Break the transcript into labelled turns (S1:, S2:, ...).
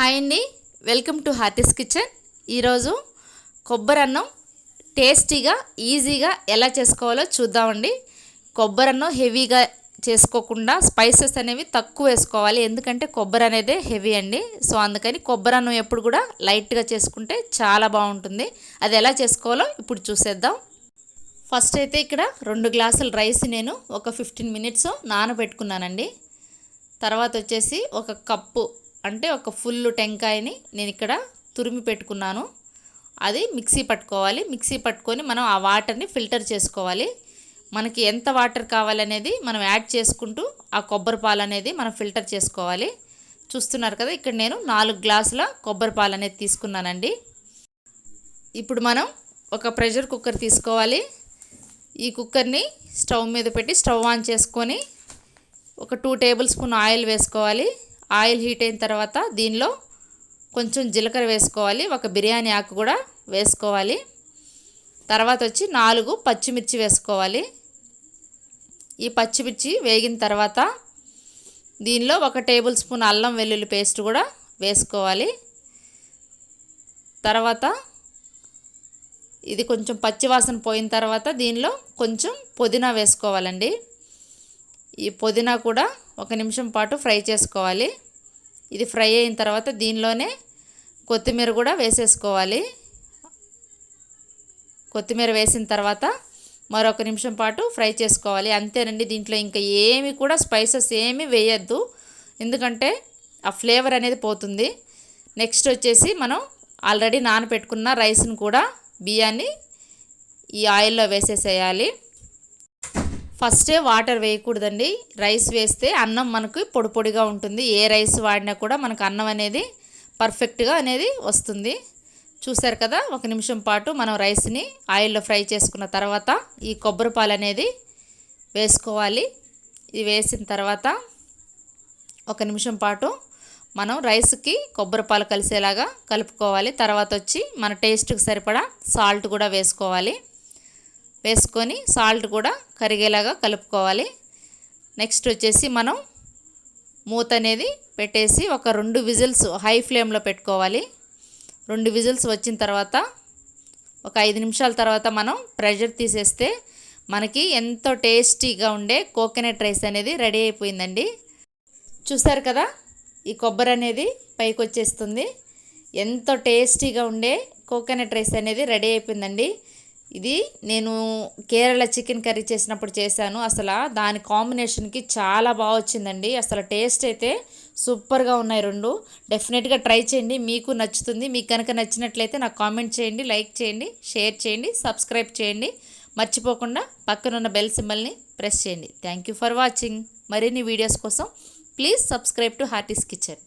S1: Hi అండి. Welcome to Hearty's kitchen. ఈరోజు కొబ్బరి అన్నం టేస్టీగా ఈజీగా ఎలా చేసుకోవాలో చూద్దామండి. కొబ్బరి అన్నం హెవీగా చేసుకోకుండా స్పైసెస్ అనేవి తక్కువ వేసుకోవాలి. ఎందుకంటే కొబ్బరి అనేది హెవీ అండి. సో అందుకని కొబ్బరి అన్నం ఎప్పుడు కూడా లైట్గా చేసుకుంటే చాలా బాగుంటుంది. అది ఎలా చేసుకోవాలో ఇప్పుడు చూసేద్దాం. ఫస్ట్ అయితే ఇక్కడ రెండు గ్లాసుల రైస్ నేను ఒక ఫిఫ్టీన్ మినిట్స్ నానబెట్టుకున్నానండి. తర్వాత వచ్చేసి ఒక కప్పు అంటే ఒక ఫుల్ టెంకాయని నేను ఇక్కడ తురిమి పెట్టుకున్నాను. అది మిక్సీ పట్టుకోవాలి. మిక్సీ పట్టుకొని మనం ఆ వాటర్ని ఫిల్టర్ చేసుకోవాలి. మనకి ఎంత వాటర్ కావాలనేది మనం యాడ్ చేసుకుంటూ ఆ కొబ్బరి పాలు అనేది మనం ఫిల్టర్ చేసుకోవాలి. చూస్తున్నారు కదా ఇక్కడ నేను నాలుగు గ్లాసుల కొబ్బరి పాలు అనేది తీసుకున్నానండి. ఇప్పుడు మనం ఒక ప్రెషర్ కుక్కర్ తీసుకోవాలి. ఈ కుక్కర్ని స్టవ్ మీద పెట్టి స్టవ్ ఆన్ చేసుకొని ఒక టూ టేబుల్ స్పూన్ ఆయిల్ వేసుకోవాలి. ఆయిల్ హీట్ అయిన తర్వాత దీనిలో కొంచెం జీలకర్ర వేసుకోవాలి ఒక బిర్యానీ ఆకు కూడా వేసుకోవాలి. తర్వాత వచ్చి నాలుగు పచ్చిమిర్చి వేసుకోవాలి. ఈ పచ్చిమిర్చి వేగిన తర్వాత దీనిలో ఒక టేబుల్ స్పూన్ అల్లం వెల్లుల్లి పేస్ట్ కూడా వేసుకోవాలి. తర్వాత ఇది కొంచెం పచ్చివాసన పోయిన తర్వాత దీనిలో కొంచెం పుదీనా వేసుకోవాలండి. ఈ పుదీనా కూడా ఒక నిమిషం పాటు ఫ్రై చేసుకోవాలి. ఇది ఫ్రై అయిన తర్వాత దీనిలోనే కొత్తిమీర కూడా వేసేసుకోవాలి. కొత్తిమీర వేసిన తర్వాత మరొక నిమిషం పాటు ఫ్రై చేసుకోవాలి. అంతేనండి దీంట్లో ఇంకా ఏమి కూడా స్పైసెస్ ఏమి వేయద్దు. ఎందుకంటే ఆ ఫ్లేవర్ అనేది పోతుంది. నెక్స్ట్ వచ్చేసి మనం ఆల్రెడీ నానబెట్టుకున్న రైస్ను కూడా బియ్యాన్ని ఈ ఆయిల్లో వేసేసేయాలి. ఫస్టే వాటర్ వేయకూడదండి. రైస్ వేస్తే అన్నం మనకు పొడి పొడిగా ఉంటుంది. ఏ రైస్ వాడినా కూడా మనకు అన్నం అనేది పర్ఫెక్ట్గా అనేది వస్తుంది. చూసారు కదా ఒక నిమిషం పాటు మనం రైస్ని ఆయిల్లో ఫ్రై చేసుకున్న తర్వాత ఈ కొబ్బరి పాలు అనేది వేసుకోవాలి. ఇది వేసిన తర్వాత ఒక నిమిషం పాటు మనం రైస్కి కొబ్బరి పాలు కలిసేలాగా కలుపుకోవాలి. తర్వాత వచ్చి మన టేస్ట్కి సరిపడా సాల్ట్ కూడా వేసుకోవాలి. వేసుకొని సాల్ట్ కూడా కరిగేలాగా కలుపుకోవాలి. నెక్స్ట్ వచ్చేసి మనం మూత అనేది పెట్టేసి ఒక రెండు విజిల్స్ హై ఫ్లేమ్లో పెట్టుకోవాలి. రెండు విజిల్స్ వచ్చిన తర్వాత ఒక ఐదు నిమిషాల తర్వాత మనం ప్రెషర్ తీసేస్తే మనకి ఎంతో టేస్టీగా ఉండే కోకోనట్ రైస్ అనేది రెడీ అయిపోయిందండి. చూసారు కదా? ఈ కొబ్బరి అనేది పైకి వచ్చేస్తుంది. ఎంతో టేస్టీగా ఉండే కోకోనట్ రైస్ అనేది రెడీ అయిపోయిందండి. ఇది నేను కేరళ చికెన్ కర్రీ చేసినప్పుడు చేశాను. అసలు దాని కాంబినేషన్కి చాలా బాగా వచ్చిందండి. అసలు టేస్ట్ అయితే సూపర్గా ఉన్నాయి రెండు. డెఫినెట్గా ట్రై చేయండి. మీకు నచ్చుతుంది. మీకు కనుక నచ్చినట్లయితే నాకు కామెంట్ చేయండి లైక్ చేయండి షేర్ చేయండి సబ్స్క్రైబ్ చేయండి. మర్చిపోకుండా పక్కనున్న బెల్ సింబల్ని ప్రెస్ చేయండి. Thank you for watching. మరిన్ని వీడియోస్ కోసం please subscribe to Hearty's kitchen.